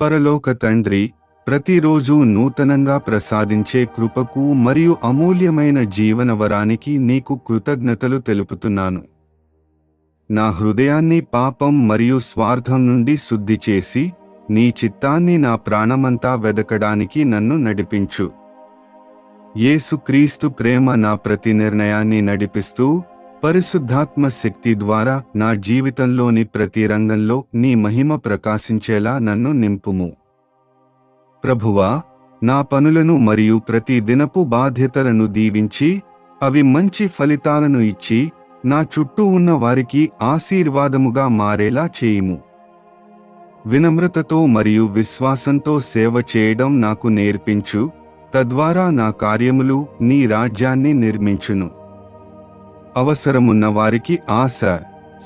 పరలోక తండ్రి ప్రతిరోజు నూతనంగా ప్రసాదించే కృపకు మరియు అమూల్యమైన జీవనవరానికి నీకు కృతజ్ఞతలు తెలుపుతున్నాను. నా హృదయాన్ని పాపం మరియు స్వార్థం నుండి శుద్ధి చేసి నీ చిత్తాన్ని నా ప్రాణమంతా వెదకడానికి నన్ను నడిపించు. యేసుక్రీస్తు ప్రేమ నా ప్రతి నిర్ణయాన్ని నడిపిస్తూ పరిశుద్ధాత్మ శక్తి ద్వారా నా జీవితంలోని ప్రతి రంగంలో నీ మహిమ ప్రకాశించేలా నన్ను నింపుము. ప్రభువా నా పనులను మరియు ప్రతి దినపు బాధ్యతలను దీవించి అవి మంచి ఫలితాలను ఇచ్చి నా చుట్టూ ఉన్న వారికి ఆశీర్వాదముగా మారేలా చేయుము. వినమ్రతతో మరియు విశ్వాసంతో సేవ చేయడం నాకు నేర్పించు తద్వారా నా కార్యములు నీ రాజ్యాన్ని నిర్మించును. అవసరమున్న వారికి ఆశ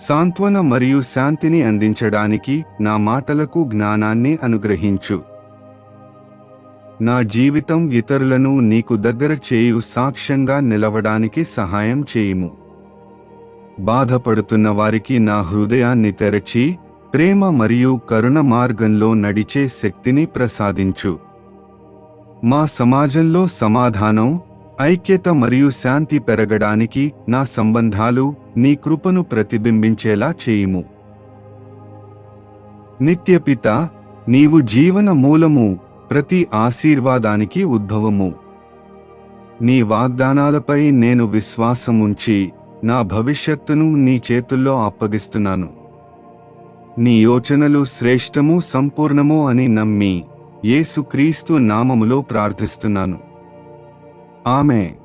సాంత్వన మరియు శాంతిని అందించడానికి నా మాటలకు జ్ఞానాన్ని అనుగ్రహించు. నా జీవితం ఇతరులను నీకు దగ్గర చేయు సాక్ష్యంగా నిలవడానికి సహాయం చేయుము. బాధపడుతున్న వారికి నా హృదయాన్ని తెరచి ప్రేమ మరియు కరుణ మార్గంలో నడిచే శక్తిని ప్రసాదించు. మా సమాజంలో సమాధానం ఐక్యత మరియు శాంతి పెరగడానికి నా సంబంధాలు నీ కృపను ప్రతిబింబించేలా చేయుము. నిత్యపిత నీవు జీవన మూలము ప్రతి ఆశీర్వాదానికి ఉద్భవము నీ వాగ్దానాలపై నేను విశ్వాసముంచి నా భవిష్యత్తును నీ చేతుల్లో అప్పగిస్తున్నాను. నీ యోచనలు శ్రేష్టము సంపూర్ణము అని నమ్మి యేసుక్రీస్తు నామములో ప్రార్థిస్తున్నాను. Amen.